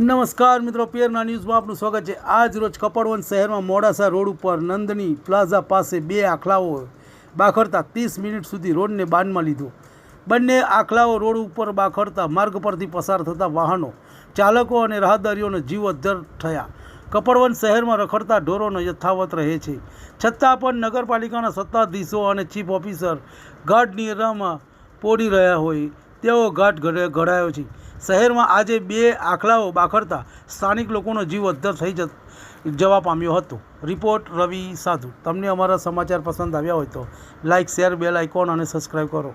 નમસ્કાર મિત્રો, પિયરના ન્યૂઝમાં આપનું સ્વાગત છે. આજ રોજ કપડવંત શહેરમાં મોડાસા રોડ ઉપર નંદની પ્લાઝા પાસે બે આખલાઓ બાખડતા ત્રીસ મિનિટ સુધી રોડને બાનમાં લીધો. બંને આખલાઓ રોડ ઉપર બાખડતા માર્ગ પરથી પસાર થતા વાહનો, ચાલકો અને રાહદારીઓનો જીવ થયા. કપડવંત શહેરમાં રખડતા ઢોરોનો યથાવત રહે છે. છતાં પણ નગરપાલિકાના સત્તાધીશો અને ચીફ ઓફિસર ગાઢ નિયમમાં પોડી રહ્યા હોય ઘાટ ઘડે ઘડાયો છે. શહેરમાં આજે બે આખલાઓ બાખડતા સ્થાનિક લોકોનો જીવ અદ્ધર થઈ જવા પામ્યો હતો. રિપોર્ટ રવિ સાધુ. તમને અમારા સમાચાર પસંદ આવ્યા હોય તો લાઇક શેર, બેલ આઇકોન અને સબસ્ક્રાઈબ કરો.